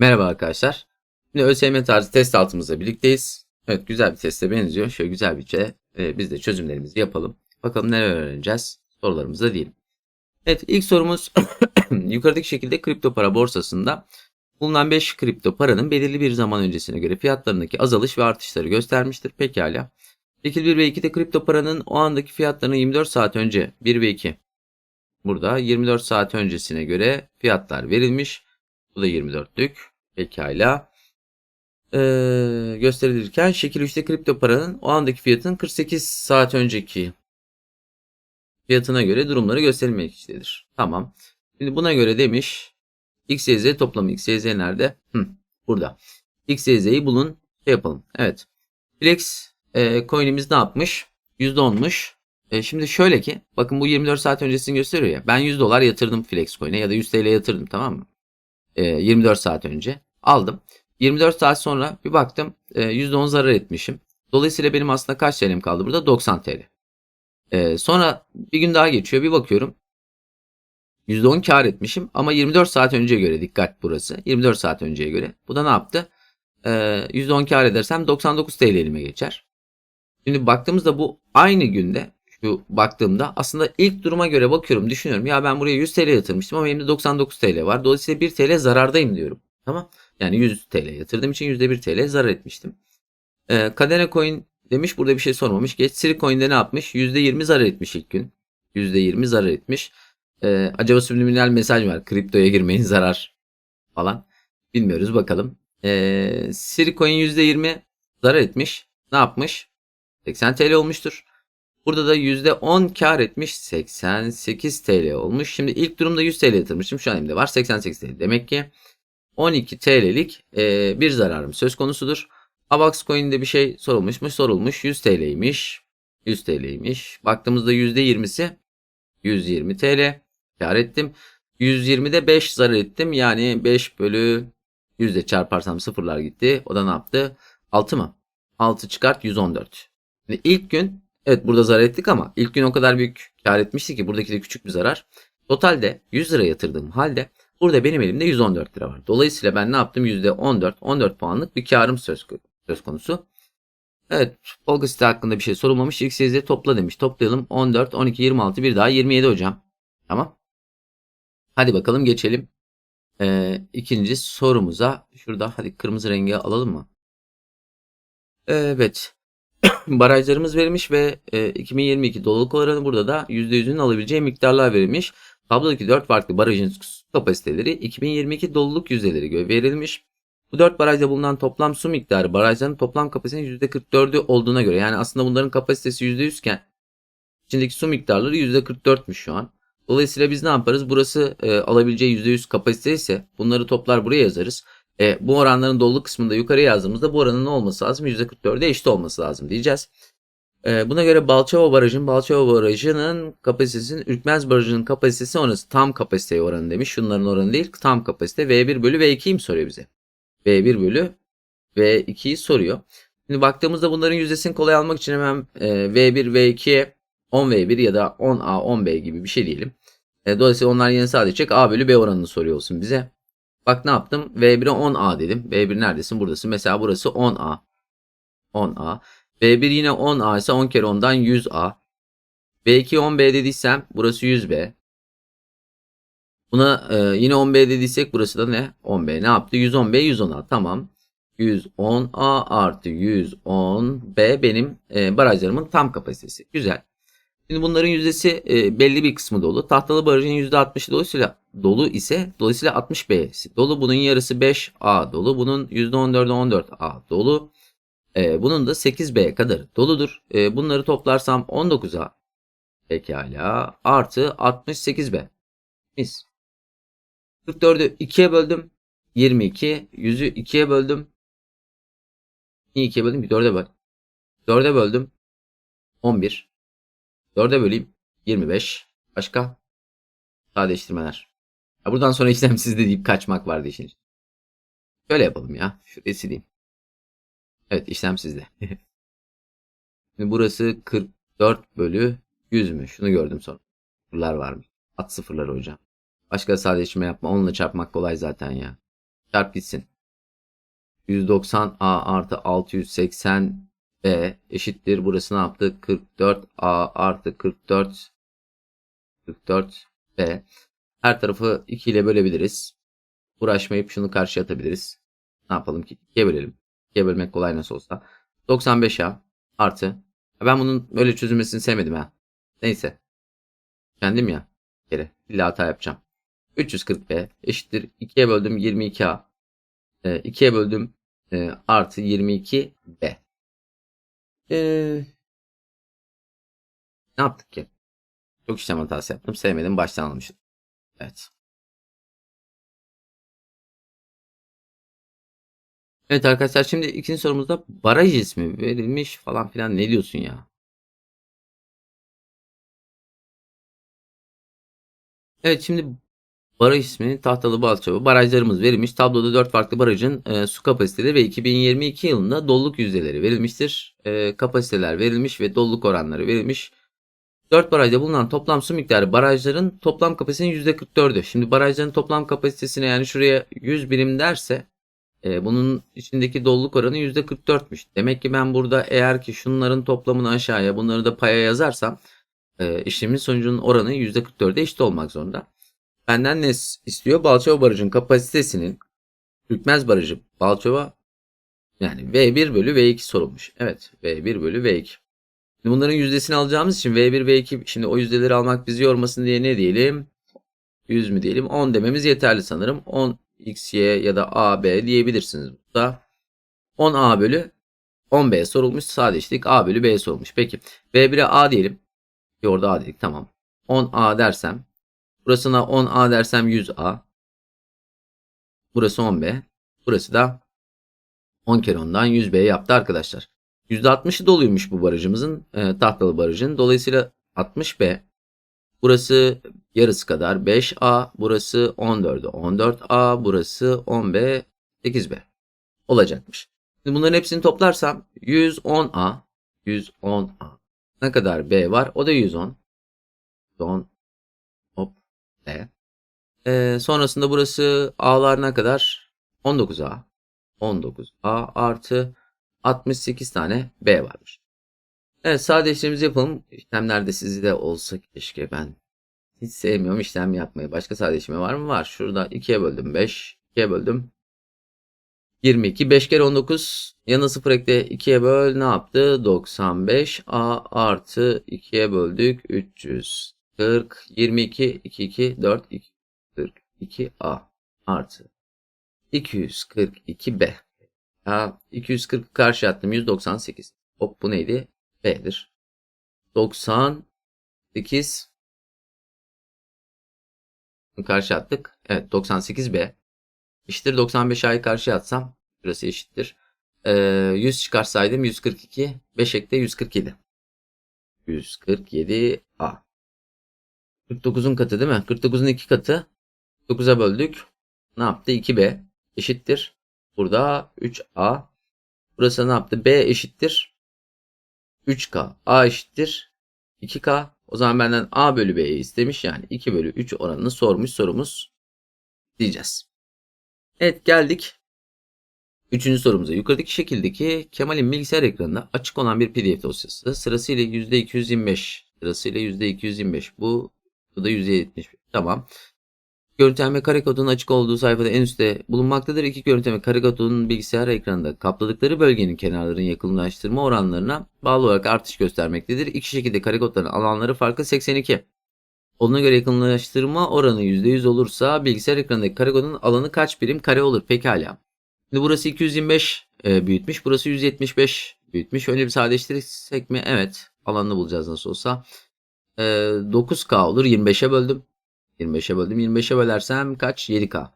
Merhaba arkadaşlar. Şimdi ÖSYM tarzı test altımızda birlikteyiz. Evet güzel bir teste benziyor. Şöyle güzel bir şey. Ee, biz de çözümlerimizi yapalım. Bakalım neler öğreneceğiz. Sorularımızda diyelim. Evet ilk sorumuz yukarıdaki şekilde kripto para borsasında bulunan 5 kripto paranın belirli bir zaman öncesine göre fiyatlarındaki azalış ve artışları göstermiştir. Pekala. Şekil 1 ve 2'de kripto paranın o andaki fiyatlarının 24 saat önce 1 ve 2 burada 24 saat öncesine göre fiyatlar verilmiş. Bu da 24'lük. Pekala. Ee, gösterilirken şekil 3'te kripto paranın o andaki fiyatının 48 saat önceki fiyatına göre durumları gösterilmektedir. Tamam. Şimdi buna göre demiş x, y, z toplamı x, y, z nerede? Hı, burada. x, y, z'yi bulun. Şey yapalım. Evet. Flex e, coin'imiz ne yapmış? %10'muş. E, şimdi şöyle ki bakın bu 24 saat öncesini gösteriyor ya. Ben 100 dolar yatırdım Flex coin'e ya da 100 TL yatırdım tamam mı? E, 24 saat önce aldım. 24 saat sonra bir baktım e, %10 zarar etmişim. Dolayısıyla benim aslında kaç TL'm kaldı burada? 90 TL. E, sonra bir gün daha geçiyor bir bakıyorum. %10 kar etmişim ama 24 saat önceye göre dikkat burası. 24 saat önceye göre. Bu da ne yaptı? E, %10 kar edersem 99 TL elime geçer. Şimdi baktığımızda bu aynı günde baktığımda aslında ilk duruma göre bakıyorum düşünüyorum. Ya ben buraya 100 TL yatırmıştım ama elimde 99 TL var. Dolayısıyla 1 TL zarardayım diyorum. Tamam. Yani 100 TL yatırdığım için %1 TL zarar etmiştim. Ee, Kadene Coin demiş burada bir şey sormamış. Geç Siri Coin'de ne yapmış? %20 zarar etmiş ilk gün. %20 zarar etmiş. Ee, acaba subliminal mesaj var. Kriptoya girmeyin zarar falan. Bilmiyoruz bakalım. Ee, Siri Coin %20 zarar etmiş. Ne yapmış? 80 TL olmuştur. Burada da %10 kar etmiş 88 TL olmuş. Şimdi ilk durumda 100 TL yatırmışım. Şu an elimde var 88 TL. Demek ki 12 TL'lik e, bir zararım söz konusudur. Avax Coin'de bir şey sorulmuş mu? Sorulmuş. 100 TL'ymiş. 100 TL'ymiş. Baktığımızda %20'si 120 TL kar ettim. 120'de 5 zarar ettim. Yani 5 bölü 100'de çarparsam sıfırlar gitti. O da ne yaptı? 6 mı? 6 çıkart 114. Şimdi ilk gün Evet burada zarar ettik ama ilk gün o kadar büyük kar etmişti ki buradaki de küçük bir zarar. Totalde 100 lira yatırdığım halde burada benim elimde 114 lira var. Dolayısıyla ben ne yaptım? %14, 14 puanlık bir karım söz, söz konusu. Evet Olga site hakkında bir şey sorulmamış. Y, Z topla demiş. Toplayalım 14, 12, 26 bir daha 27 hocam. Tamam. Hadi bakalım geçelim. Ee, ikinci sorumuza. Şurada hadi kırmızı rengi alalım mı? Evet barajlarımız verilmiş ve e, 2022 doluluk oranı burada da %100'ün alabileceği miktarlar verilmiş. Tablodaki 4 farklı barajın kapasiteleri 2022 doluluk yüzdeleri göre verilmiş. Bu 4 barajda bulunan toplam su miktarı barajların toplam kapasitenin %44'ü olduğuna göre yani aslında bunların kapasitesi %100 iken içindeki su miktarları %44'müş şu an. Dolayısıyla biz ne yaparız? Burası e, alabileceği %100 kapasite ise bunları toplar buraya yazarız. E, bu oranların doluluk kısmında yukarı yazdığımızda bu oranın ne olması lazım? %44'e eşit olması lazım diyeceğiz. E, buna göre Balçova Barajı'nın Balçova Barajı'nın kapasitesinin Ürkmez Barajı'nın kapasitesi orası tam kapasite oranı demiş. Şunların oranı değil tam kapasite. V1 bölü V2'yi mi soruyor bize? V1 bölü V2'yi soruyor. Şimdi baktığımızda bunların yüzdesini kolay almak için hemen e, V1 V2'ye 10V1 ya da 10A 10B gibi bir şey diyelim. E, dolayısıyla onlar yine sadece A bölü B oranını soruyor olsun bize. Bak ne yaptım? V1'e 10A dedim. V1 neredesin? Buradasın. Mesela burası 10A. 10A. V1 yine 10A ise 10 kere 10'dan 100A. V2 10B dediysem burası 100B. Buna e, yine 10B dediysek burası da ne? 10B. Ne yaptı? 110B 110A. Tamam. 110A artı 110B benim e, barajlarımın tam kapasitesi. Güzel. Şimdi bunların yüzdesi e, belli bir kısmı dolu. Tahtalı barajın %60'ı dolayısıyla dolu ise dolayısıyla 60B dolu. Bunun yarısı 5A dolu. Bunun %14'ü 14A dolu. E, bunun da 8B kadar doludur. E, bunları toplarsam 19A pekala artı 68B. Mis. 44'ü 2'ye böldüm. 22. 100'ü 2'ye böldüm. Niye 2'ye böldüm? 4'e böl. 4'e böldüm. 11. 4'e böleyim. 25. Başka? Sadeleştirmeler. Ya buradan sonra işlemsizde deyip kaçmak vardı işin için. Şöyle yapalım ya. Şurayı sileyim. Evet işlemsizde. Şimdi burası 44 bölü 100 mü? Şunu gördüm sonra. Sıfırlar var mı? At sıfırları hocam. Başka sadeleştirme yapma. Onunla çarpmak kolay zaten ya. Çarp gitsin. 190A artı 680B eşittir. Burası ne yaptı? 44A artı 44 44B. Her tarafı 2 ile bölebiliriz. Uğraşmayıp şunu karşıya atabiliriz. Ne yapalım ki? 2'ye bölelim. 2'ye bölmek kolay nasıl olsa. 95A artı. Ben bunun böyle çözülmesini sevmedim ha. Neyse. Kendim ya. Kere. İlla hata yapacağım. 340B eşittir 2'ye böldüm 22A. E, 2'ye böldüm e, artı 22B. E, ne yaptık ki? Çok işlem hatası yaptım. Sevmedim. Baştan almışım. Evet. Evet arkadaşlar şimdi ikinci sorumuzda baraj ismi verilmiş falan filan ne diyorsun ya? Evet şimdi baraj ismi Tahtalı Balçova barajlarımız verilmiş. Tabloda 4 farklı barajın e, su kapasiteleri ve 2022 yılında doluluk yüzdeleri verilmiştir. E, kapasiteler verilmiş ve doluluk oranları verilmiş. 4 barajda bulunan toplam su miktarı barajların toplam kapasitenin %44'ü. Şimdi barajların toplam kapasitesine yani şuraya 100 birim derse e, bunun içindeki doluluk oranı %44'müş. Demek ki ben burada eğer ki şunların toplamını aşağıya bunları da paya yazarsam e, işlemin sonucunun oranı %44'e eşit olmak zorunda. Benden ne istiyor? Balçova Barajı'nın kapasitesinin Hükmez Barajı Balçova yani V1 bölü V2 sorulmuş. Evet V1 bölü V2. Şimdi bunların yüzdesini alacağımız için V1 V2 şimdi o yüzdeleri almak bizi yormasın diye ne diyelim? 100 mü diyelim? 10 dememiz yeterli sanırım. 10 x, y ya da a, b diyebilirsiniz burada. 10 a bölü 10 b sorulmuş. Sadeleştik. a bölü b sorulmuş. Peki. V1'e a diyelim. Orada a dedik. Tamam. 10 a dersem Burasına 10A dersem 100A. Burası 10B. Burası da 10 kere 10'dan 100B yaptı arkadaşlar. %60'ı doluymuş bu barajımızın. E, tahtalı barajın. Dolayısıyla 60B. Burası yarısı kadar 5A. Burası 14'ü 14A. Burası 10B 8B. Olacakmış. Şimdi bunların hepsini toplarsam 110A. 110A. Ne kadar B var? O da 110. 110 e. Ee, sonrasında burası A'lar kadar? 19A. 19A artı 68 tane B varmış. Evet sade işlemimizi yapalım. İşlemlerde sizde olsa keşke ben hiç sevmiyorum işlem yapmayı. Başka sade işlemi var mı? Var. Şurada 2'ye böldüm 5. 2'ye böldüm 22. 5 kere 19. Yanına 0 ekle 2'ye böl ne yaptı? 95. A artı 2'ye böldük 300. 40, 22, 22, 4, 2, 42 A artı 242 B. Ya 240 karşı attım 198. Hop bu neydi? B'dir. 98 karşı attık. Evet 98 B. Eşittir 95 A'yı karşı atsam burası eşittir. Ee, 100 çıkarsaydım 142. 5 ekle 147. 147 A. 49'un katı değil mi? 49'un 2 katı. 9'a böldük. Ne yaptı? 2B eşittir. Burada 3A. Burası ne yaptı? B eşittir. 3K. A eşittir. 2K. O zaman benden A bölü B'yi istemiş. Yani 2 bölü 3 oranını sormuş sorumuz diyeceğiz. Evet geldik. Üçüncü sorumuza. Yukarıdaki şekildeki Kemal'in bilgisayar ekranında açık olan bir pdf dosyası sırasıyla %225 sırasıyla %225 bu bu da %70. Tamam. Görüntüleme kare kodunun açık olduğu sayfada en üstte bulunmaktadır. İki görüntüleme kare kodunun bilgisayar ekranında kapladıkları bölgenin kenarların yakınlaştırma oranlarına bağlı olarak artış göstermektedir. İki şekilde kare kodların alanları farkı 82. Ona göre yakınlaştırma oranı %100 olursa bilgisayar ekranındaki kare kodun alanı kaç birim kare olur? Pekala. Şimdi burası 225 e, büyütmüş. Burası 175 büyütmüş. Öyle bir sadeleştirirsek mi? Evet. Alanını bulacağız nasıl olsa. 9K ee, olur. 25'e böldüm. 25'e böldüm. 25'e bölersem kaç? 7K.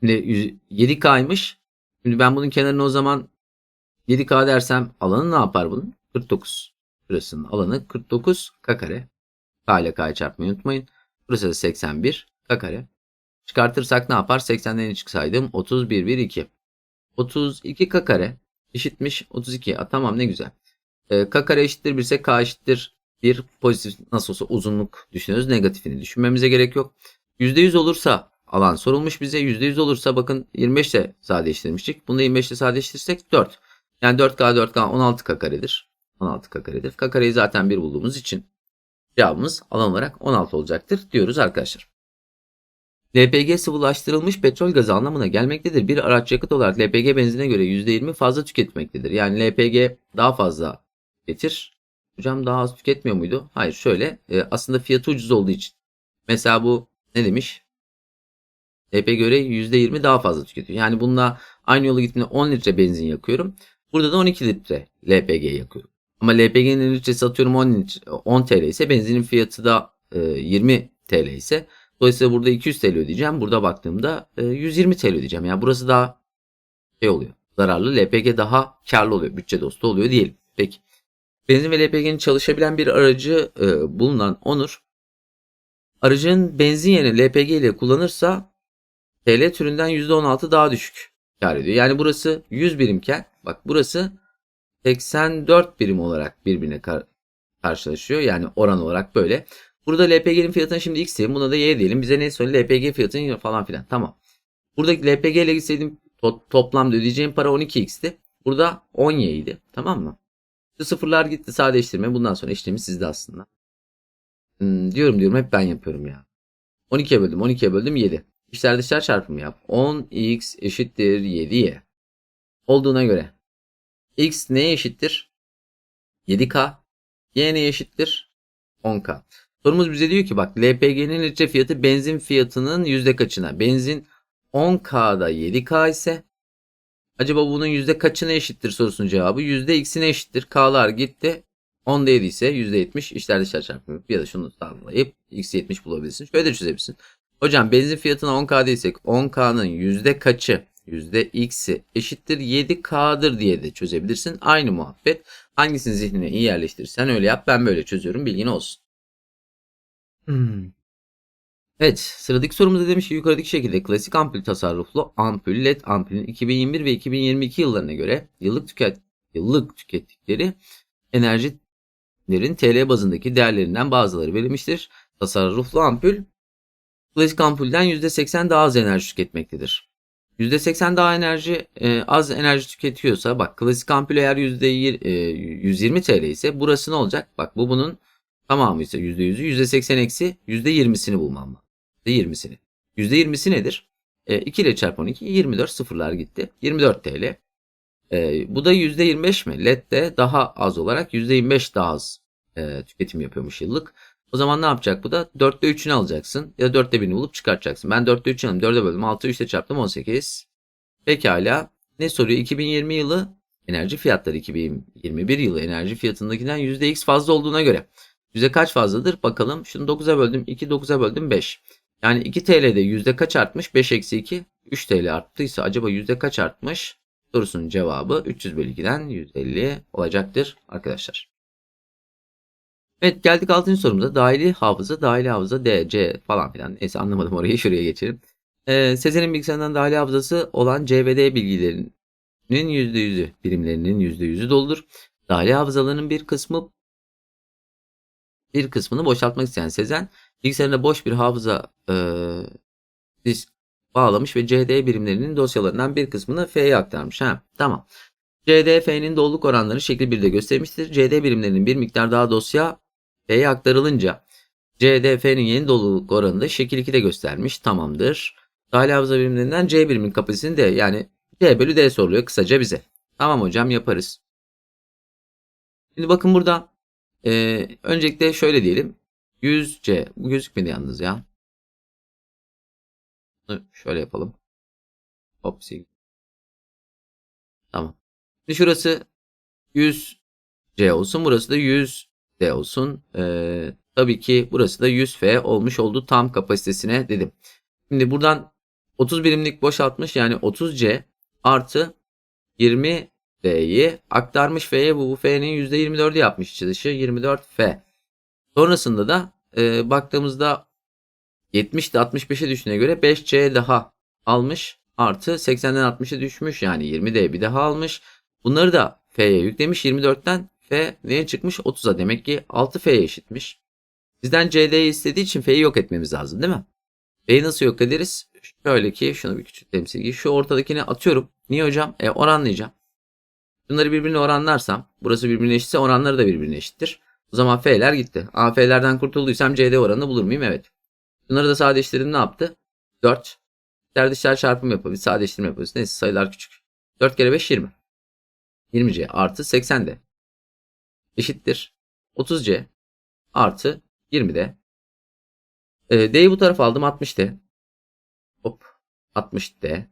Şimdi 7K'ymış. Şimdi ben bunun kenarına o zaman 7K dersem alanı ne yapar bunun? 49. Burasının alanı 49 K kare. K ile K'yı çarpmayı unutmayın. Burası da 81 K kare. Çıkartırsak ne yapar? 80'den çıksaydım 31 1 2. 32 K kare eşitmiş 32. A, tamam ne güzel. E, K kare eşittir 1 ise K eşittir bir pozitif nasıl olsa uzunluk düşünüyoruz. Negatifini düşünmemize gerek yok. %100 olursa alan sorulmuş bize. %100 olursa bakın 25 ile sadeleştirmiştik. Bunu da 25 ile sadeleştirirsek 4. Yani 4K 4K 16K karedir. 16K karedir. K kareyi zaten 1 bulduğumuz için cevabımız alan olarak 16 olacaktır diyoruz arkadaşlar. LPG sıvılaştırılmış petrol gazı anlamına gelmektedir. Bir araç yakıt olarak LPG benzine göre %20 fazla tüketmektedir. Yani LPG daha fazla tüketir. Hocam daha az tüketmiyor muydu? Hayır şöyle e, aslında fiyatı ucuz olduğu için. Mesela bu ne demiş? LPG göre %20 daha fazla tüketiyor. Yani bununla aynı yolu gittiğimde 10 litre benzin yakıyorum. Burada da 12 litre LPG yakıyorum. Ama LPG'nin litresi atıyorum 10, litre, 10 TL ise benzinin fiyatı da e, 20 TL ise dolayısıyla burada 200 TL ödeyeceğim. Burada baktığımda e, 120 TL ödeyeceğim. Yani burası daha şey oluyor. Zararlı. LPG daha karlı oluyor. Bütçe dostu oluyor diyelim. Peki. Benzin ve LPG'nin çalışabilen bir aracı e, bulunan Onur aracın benzin yerine LPG ile kullanırsa TL türünden %16 daha düşük kar ediyor. Yani burası 100 birimken bak burası 84 birim olarak birbirine kar- karşılaşıyor. Yani oran olarak böyle. Burada LPG'nin fiyatını şimdi X diyelim. Buna da Y diyelim. Bize ne söyle LPG fiyatını falan filan. Tamam. Buradaki LPG ile gitseydim to- toplamda ödeyeceğim para 12X'ti. Burada 10Y idi. Tamam mı? Şu sıfırlar gitti sadeleştirme. Bundan sonra işlemi sizde aslında. Hmm, diyorum diyorum hep ben yapıyorum ya. 12'ye böldüm 12'ye böldüm 7. İşler dışlar çarpımı yap. 10x eşittir 7y. Olduğuna göre. x neye eşittir? 7k. y neye eşittir? 10k. Sorumuz bize diyor ki bak LPG'nin litre fiyatı benzin fiyatının yüzde kaçına? Benzin 10k'da 7k ise acaba bunun yüzde kaçına eşittir sorusunun cevabı? Yüzde x'ine eşittir. K'lar gitti. 10'da 7 ise %70 işler dışlar çarpımı ya da şunu sağlayıp x70 bulabilirsin. Şöyle de çözebilirsin. Hocam benzin fiyatına 10k değilsek 10k'nın yüzde kaçı yüzde x'i eşittir 7k'dır diye de çözebilirsin. Aynı muhabbet. Hangisini zihnine iyi yerleştirirsen öyle yap. Ben böyle çözüyorum bilgin olsun. Hmm. Evet sıradaki sorumuzda demiş ki yukarıdaki şekilde klasik ampul tasarruflu ampul led ampulün 2021 ve 2022 yıllarına göre yıllık tüket yıllık tükettikleri enerjilerin TL bazındaki değerlerinden bazıları verilmiştir. Tasarruflu ampul klasik ampulden %80 daha az enerji tüketmektedir. %80 daha enerji e, az enerji tüketiyorsa bak klasik ampul eğer %120 e, 120 TL ise burası ne olacak? Bak bu bunun tamamı ise %100'ü %80 eksi %20'sini bulmam lazım. %20'sini. %20'si nedir? E, 2 ile çarp 12 24 sıfırlar gitti. 24 TL. E, bu da %25 mi? LED daha az olarak %25 daha az e, tüketim yapıyormuş yıllık. O zaman ne yapacak bu da? 4'te 3'ünü alacaksın ya da 4'te 1'ini bulup çıkartacaksın. Ben 4'te 3'ünü alayım. 4'e böldüm. 6'yı 3'te çarptım 18. Pekala. Ne soruyor? 2020 yılı enerji fiyatları 2021 yılı enerji fiyatındakinden %x fazla olduğuna göre. Yüzde kaç fazladır? Bakalım. Şunu 9'a böldüm. 2 9'a böldüm 5. Yani 2 TL'de yüzde kaç artmış? 5 eksi 2 3 TL arttıysa acaba yüzde kaç artmış? Sorusunun cevabı 300 bölü 2'den 150 olacaktır arkadaşlar. Evet geldik 6. sorumuza. Dahili hafıza, dahili hafıza D, C falan filan. Neyse anlamadım orayı şuraya geçelim. Ee, Sezer'in bilgisayarından dahili hafızası olan C ve D bilgilerinin %100'ü, birimlerinin %100'ü doludur. Dahili hafızalarının bir kısmı bir kısmını boşaltmak isteyen Sezen bilgisayarında boş bir hafıza e, disk bağlamış ve CD birimlerinin dosyalarından bir kısmını F'ye aktarmış. Ha, tamam. CD, F'nin doluluk oranları şekli 1'de göstermiştir. CD birimlerinin bir miktar daha dosya F'ye aktarılınca CD, F'nin yeni doluluk oranını da şekil 2'de göstermiş. Tamamdır. Dahil hafıza birimlerinden C birimin kapasitesini de yani C bölü D soruluyor kısaca bize. Tamam hocam yaparız. Şimdi bakın burada ee, öncelikle şöyle diyelim. 100C. Bu gözükmedi yalnız ya. Şöyle yapalım. Hop. Tamam. Şimdi şurası 100C olsun. Burası da 100D olsun. Ee, tabii ki burası da 100F olmuş oldu tam kapasitesine dedim. Şimdi buradan 30 birimlik boşaltmış yani 30C artı 20 F'yi aktarmış F'ye bu, F'nin %24'ü yapmış içi dışı 24F. Sonrasında da e, baktığımızda 70'de 65'e düştüğüne göre 5C daha almış artı 80'den 60'a düşmüş yani 20D bir daha almış. Bunları da F'ye yüklemiş 24'ten F neye çıkmış 30'a demek ki 6F'ye eşitmiş. Bizden CD'yi istediği için F'yi yok etmemiz lazım değil mi? F'yi nasıl yok ederiz? Şöyle ki şunu bir küçük temsilgi. Şu ortadakini atıyorum. Niye hocam? E oranlayacağım. Bunları birbirine oranlarsam burası birbirine eşitse oranları da birbirine eşittir. O zaman F'ler gitti. A F'lerden kurtulduysam CD oranını bulur muyum? Evet. Bunları da sadeleştirdim ne yaptı? 4. İçler dışlar çarpım yapabiliriz. Sadeleştirme yapabiliriz. Neyse sayılar küçük. 4 kere 5 20. 20C artı 80D. Eşittir. 30C artı 20D. E, D'yi bu tarafa aldım 60D. Hop 60D.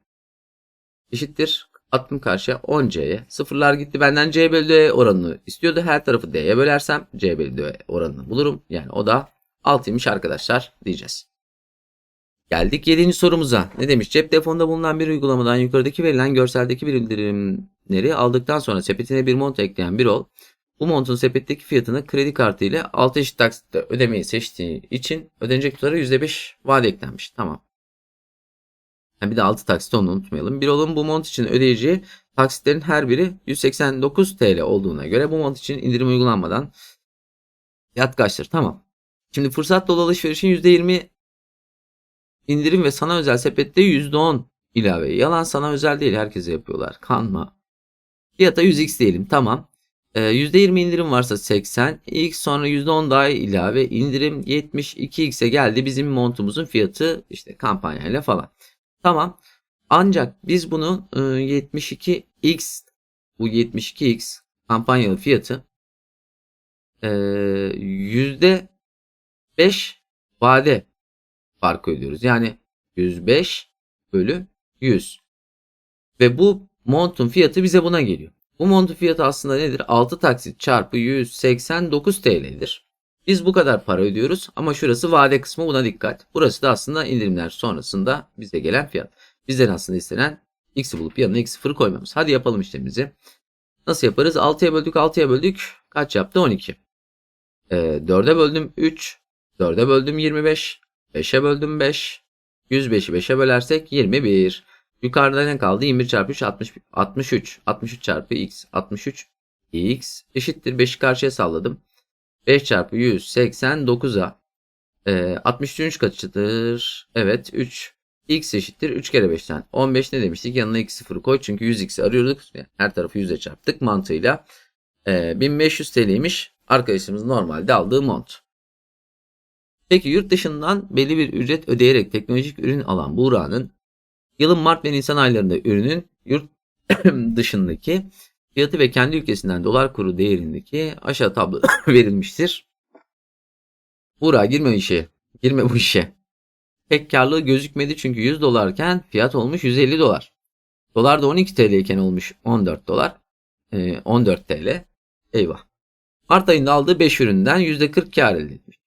Eşittir. Attım karşıya 10C'ye. Sıfırlar gitti. Benden C bölü D oranını istiyordu. Her tarafı D'ye bölersem C bölü D oranını bulurum. Yani o da 6'ymış arkadaşlar diyeceğiz. Geldik 7. sorumuza. Ne demiş? Cep telefonunda bulunan bir uygulamadan yukarıdaki verilen görseldeki bildirimleri aldıktan sonra sepetine bir mont ekleyen bir ol. Bu montun sepetteki fiyatını kredi kartı ile 6 eşit taksitte ödemeyi seçtiği için ödenecek tutara %5 vade eklenmiş. Tamam. Yani bir de 6 taksit onu unutmayalım. Bir olun bu mont için ödeyeceği taksitlerin her biri 189 TL olduğuna göre bu mont için indirim uygulanmadan kaçtır? Tamam. Şimdi fırsat dolu alışverişin %20 indirim ve sana özel sepette %10 ilave. Yalan sana özel değil herkese yapıyorlar. Kanma. Fiyata 100x diyelim tamam. Ee, %20 indirim varsa 80. X sonra %10 daha ilave indirim 72x'e geldi. Bizim montumuzun fiyatı işte kampanyayla falan. Tamam. Ancak biz bunu e, 72x bu 72x kampanyalı fiyatı e, %5 vade farkı ödüyoruz. Yani 105 bölü 100. Ve bu montun fiyatı bize buna geliyor. Bu montun fiyatı aslında nedir? 6 taksit çarpı 189 TL'dir. Biz bu kadar para ödüyoruz ama şurası vade kısmı buna dikkat. Burası da aslında indirimler sonrasında bize gelen fiyat. Bizden aslında istenen x'i bulup yanına x sıfırı koymamız. Hadi yapalım işlemimizi. Nasıl yaparız? 6'ya böldük 6'ya böldük. Kaç yaptı? 12. Ee, 4'e böldüm 3. 4'e böldüm 25. 5'e böldüm 5. 105'i 5'e bölersek 21. Yukarıda ne kaldı? 21 çarpı 3 60, 63. 63 çarpı x 63 x eşittir. 5'i karşıya salladım. 5 çarpı 189'a e, 63 kaçıdır? Evet 3. x eşittir 3 kere 5'ten. 15 ne demiştik? Yanına x sıfırı koy. Çünkü 100x'i arıyorduk. Her tarafı 100'e çarptık mantığıyla. E, 1500 TL'ymiş. Arkadaşımız normalde aldığı mont. Peki yurt dışından belli bir ücret ödeyerek teknolojik ürün alan Buğra'nın yılın Mart ve Nisan aylarında ürünün yurt dışındaki fiyatı ve kendi ülkesinden dolar kuru değerindeki aşağı tablo verilmiştir. Buğra girme işe. Girme bu işe. Pek karlı gözükmedi çünkü 100 dolarken fiyat olmuş 150 dolar. Dolar da 12 TL iken olmuş 14 dolar. Ee, 14 TL. Eyvah. Mart ayında aldığı 5 üründen %40 kar elde etmiş.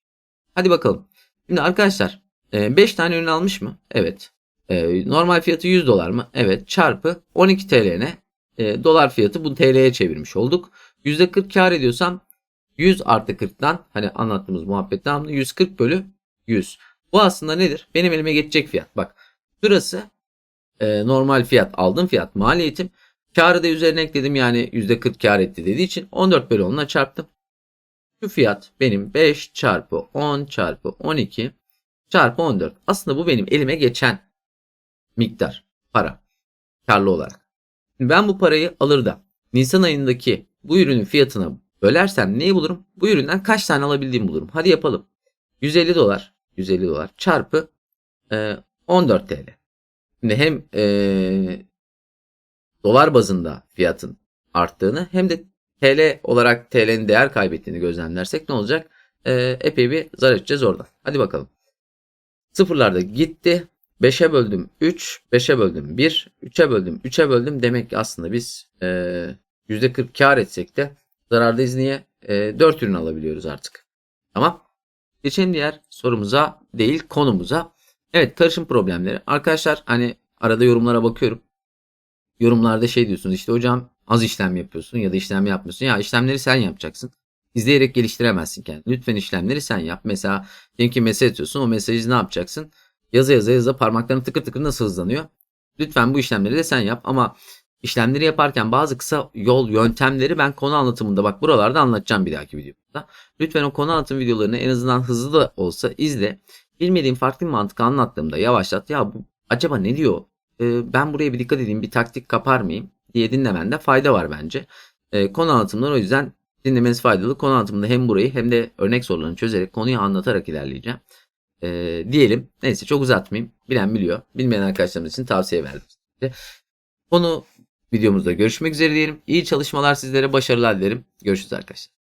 Hadi bakalım. Şimdi arkadaşlar 5 tane ürün almış mı? Evet. E, normal fiyatı 100 dolar mı? Evet. Çarpı 12 TL'ne e, dolar fiyatı bu TL'ye çevirmiş olduk. %40 kar ediyorsam 100 artı 40'tan hani anlattığımız muhabbet devamlı 140 bölü 100. Bu aslında nedir? Benim elime geçecek fiyat. Bak şurası e, normal fiyat aldığım fiyat maliyetim. Karı da üzerine ekledim yani %40 kar etti dediği için 14 bölü 10'la çarptım. Şu fiyat benim 5 çarpı 10 çarpı 12 çarpı 14. Aslında bu benim elime geçen miktar para karlı olarak. Ben bu parayı alır da Nisan ayındaki bu ürünün fiyatına bölersem neyi bulurum? Bu üründen kaç tane alabildiğimi bulurum. Hadi yapalım. 150 dolar 150 dolar çarpı e, 14 TL. Şimdi hem e, dolar bazında fiyatın arttığını hem de TL olarak TL'nin değer kaybettiğini gözlemlersek ne olacak? Ee, epey bir zarar edeceğiz oradan. Hadi bakalım. Sıfırlarda gitti. 5'e böldüm 3, 5'e böldüm 1, 3'e böldüm 3'e böldüm. Demek ki aslında biz e, %40 kar etsek de zarardayız niye? E, 4 ürün alabiliyoruz artık. Tamam. Geçelim diğer sorumuza değil konumuza. Evet karışım problemleri. Arkadaşlar hani arada yorumlara bakıyorum. Yorumlarda şey diyorsunuz işte hocam az işlem yapıyorsun ya da işlem yapmıyorsun. Ya işlemleri sen yapacaksın. İzleyerek geliştiremezsin kendini. Lütfen işlemleri sen yap. Mesela diyelim ki mesaj atıyorsun. O mesajı ne yapacaksın? Yazı yazı yazı parmakların tıkır tıkır nasıl hızlanıyor? Lütfen bu işlemleri de sen yap. Ama işlemleri yaparken bazı kısa yol yöntemleri ben konu anlatımında bak buralarda anlatacağım bir dahaki videomda. Lütfen o konu anlatım videolarını en azından hızlı da olsa izle. Bilmediğin farklı bir mantık anlattığımda yavaşlat. Ya bu acaba ne diyor? Ee, ben buraya bir dikkat edeyim bir taktik kapar mıyım diye dinlemende fayda var bence. Ee, konu anlatımları o yüzden dinlemeniz faydalı. Konu anlatımında hem burayı hem de örnek sorularını çözerek konuyu anlatarak ilerleyeceğim. Ee, diyelim. Neyse çok uzatmayayım. Bilen biliyor. Bilmeyen arkadaşlarımız için tavsiye verdim. Konu videomuzda görüşmek üzere diyelim. İyi çalışmalar sizlere başarılar dilerim. Görüşürüz arkadaşlar.